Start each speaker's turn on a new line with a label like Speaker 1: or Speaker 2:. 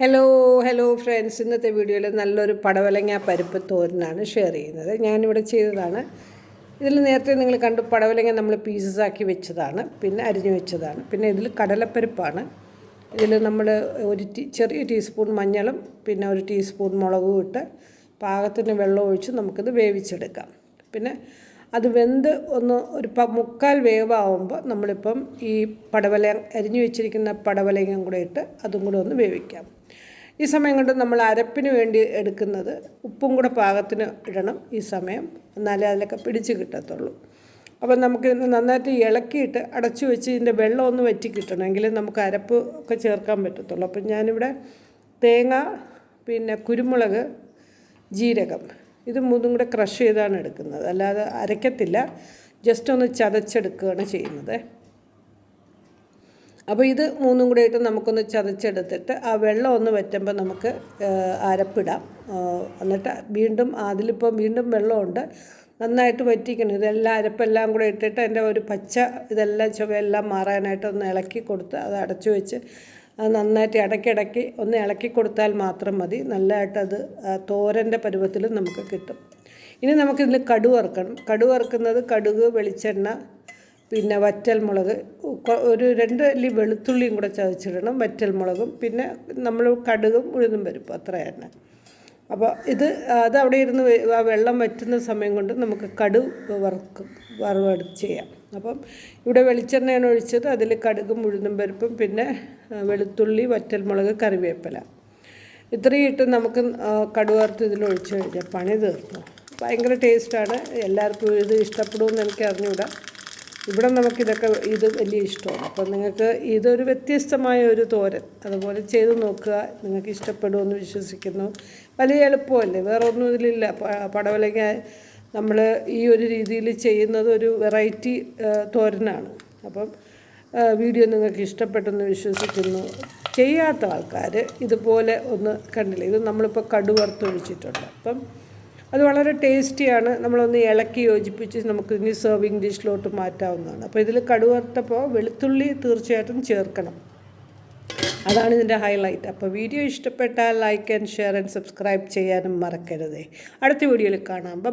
Speaker 1: Hello hello friends ഇന്നത്തെ വീഡിയോയിൽ നല്ലൊരു പടവലങ്ങ പരിപ്പ് തോരനാണ് ഷെയർ ചെയ്യുന്നത്. ഞാനിവിടെ ചെയ്തതാണ്. ഇതിൽ നേരത്തെ നിങ്ങൾ കണ്ടു പടവലങ്ങ നമ്മൾ പീസസ് ആക്കി വെച്ചതാണ്. പിന്നെ അരിഞ്ഞു വെച്ചതാണ്. പിന്നെ ഇതിൽ കടലപ്പരിപ്പാണ്. ഇതിൽ നമ്മൾ ഒരു ചെറിയ ടീസ്പൂൺ മഞ്ഞളും പിന്നെ ഒരു ടീസ്പൂൺ മുളകും ഇട്ട് പാകത്തിന് വെള്ളം ഒഴിച്ച് നമുക്കിത് വേവിച്ചെടുക്കാം. പിന്നെ അത് വെന്ത് ഒന്ന് ഒരു പ മുക്കാൽ വേവാകുമ്പോൾ നമ്മളിപ്പം ഈ പടവല അരിഞ്ഞു വെച്ചിരിക്കുന്ന പടവലയും കൂടെ ഇട്ട് അതും കൂടെ ഒന്ന് വേവിക്കാം. ഈ സമയം കൊണ്ട് നമ്മൾ അരപ്പിന് വേണ്ടി എടുക്കുന്നത് ഉപ്പും കൂടെ പാകത്തിന് ഇടണം ഈ സമയം. എന്നാലേ അതിലൊക്കെ പിടിച്ച് കിട്ടത്തുള്ളൂ. അപ്പം നമുക്ക് നന്നായിട്ട് ഇളക്കിയിട്ട് അടച്ചു വെച്ച് ഇതിന്റെ വെള്ളം ഒന്ന് വറ്റി കിട്ടണമെങ്കിൽ നമുക്ക് അരപ്പ് ഒക്കെ ചേർക്കാൻ പറ്റത്തുള്ളൂ. അപ്പം ഞാനിവിടെ തേങ്ങ പിന്നെ കുരുമുളക് ജീരകം ഇത് മൂന്നും കൂടെ ക്രഷ് ചെയ്താണ് എടുക്കുന്നത്. അല്ലാതെ അരയ്ക്കത്തില്ല. ജസ്റ്റ് ഒന്ന് ചതച്ചെടുക്കുകയാണ് ചെയ്യുന്നത്. അപ്പോൾ ഇത് മൂന്നും കൂടെ ഇട്ട് നമുക്കൊന്ന് ചതച്ചെടുത്തിട്ട് ആ വെള്ളം ഒന്ന് വറ്റുമ്പോൾ നമുക്ക് അരപ്പിടാം. എന്നിട്ട് വീണ്ടും അതിലിപ്പോൾ വീണ്ടും വെള്ളമുണ്ട്. നന്നായിട്ട് വറ്റിക്കണം. ഇതെല്ലാം അരപ്പെല്ലാം കൂടെ ഇട്ടിട്ട് അതിന്റെ ഒരു പച്ച ഇതെല്ലാം ചുവയെല്ലാം മാറാനായിട്ട് ഒന്ന് ഇളക്കി കൊടുത്ത് അത് അടച്ചു വെച്ച് അത് നന്നായിട്ട് ഇടയ്ക്കിടയ്ക്ക് ഒന്ന് ഇളക്കി കൊടുത്താൽ മാത്രം മതി. നല്ലതായിട്ട് അത് തോരന്റെ പരുവത്തിൽ നമുക്ക് കിട്ടും. ഇനി നമുക്കിതിൽ കടുവറക്കണം കടുവറക്കുന്നത് കടു കടുക് വെളിച്ചെണ്ണ പിന്നെ വറ്റൽമുളക് ഒരു രണ്ട് അല്ലി വെളുത്തുള്ളിയും കൂടെ ചതച്ചിടണം വറ്റൽമുളകും പിന്നെ നമ്മൾ കടുകും ഉഴുന്നും പരിപ്പ് അത്ര തന്നെ. അപ്പോൾ ഇത് അത് അവിടെ ഇരുന്ന് ആ വെള്ളം വറ്റുന്ന സമയം കൊണ്ട് നമുക്ക് കടു വറുക്ക് വറവെടുത്ത് ചെയ്യാം. അപ്പം ഇവിടെ വെളിച്ചെണ്ണയാണ് ഒഴിച്ചത് അതിൽ കടുകും ഉഴുന്നും പരിപ്പും പിന്നെ വെളുത്തുള്ളി വറ്റൽമുളക് കറിവേപ്പില. ഇത്രയും ഇട്ട് നമുക്ക് കടുവറുത്ത് ഇതിൽ ഒഴിച്ചു കഴിഞ്ഞാൽ പണി തീർന്നു. ഭയങ്കര ടേസ്റ്റാണ്. എല്ലാവർക്കും ഇത് ഇഷ്ടപ്പെടുമെന്ന് എനിക്ക് അറിഞ്ഞുകൂടാ ഇവിടെ നമുക്കിതൊക്കെ ഇത് വലിയ ഇഷ്ടമാണ്. അപ്പം നിങ്ങൾക്ക് ഇതൊരു വ്യത്യസ്തമായ ഒരു തോരൻ. അതുപോലെ ചെയ്ത് നോക്കുക. നിങ്ങൾക്ക് ഇഷ്ടപ്പെടുമെന്ന് വിശ്വസിക്കുന്നു. വലിയ എളുപ്പമല്ലേ? വേറെ ഒന്നും ഇതിലില്ല. പടവലങ്ങ നമ്മൾ ഈ ഒരു രീതിയിൽ ചെയ്യുന്നത് ഒരു വെറൈറ്റി തോരനാണ്. അപ്പം വീഡിയോ നിങ്ങൾക്ക് ഇഷ്ടപ്പെട്ടെന്ന് വിശ്വസിക്കുന്നു. ചെയ്യാത്ത ആൾക്കാർ ഇതുപോലെ ഒന്ന് കണ്ടില്ല? ഇത് നമ്മളിപ്പോൾ കടുവറുത്തൊഴിച്ചിട്ടുണ്ട്. അപ്പം അത് വളരെ ടേസ്റ്റിയാണ്. നമ്മളൊന്ന് ഇളക്കി യോജിപ്പിച്ച് നമുക്ക് ഇനി സെർവിങ് ഡിഷിലോട്ട് മാറ്റാവുന്നതാണ്. അപ്പോൾ ഇതിൽ കടുവർത്തപ്പോൾ വെളുത്തുള്ളി തീർച്ചയായിട്ടും ചേർക്കണം. അതാണ് ഇതിന്റെ ഹൈലൈറ്റ് അപ്പോൾ വീഡിയോ ഇഷ്ടപ്പെട്ടാൽ like and share and subscribe ചെയ്യാനും മറക്കരുതേ. അടുത്ത വീഡിയോയിൽ കാണാം. ബൈ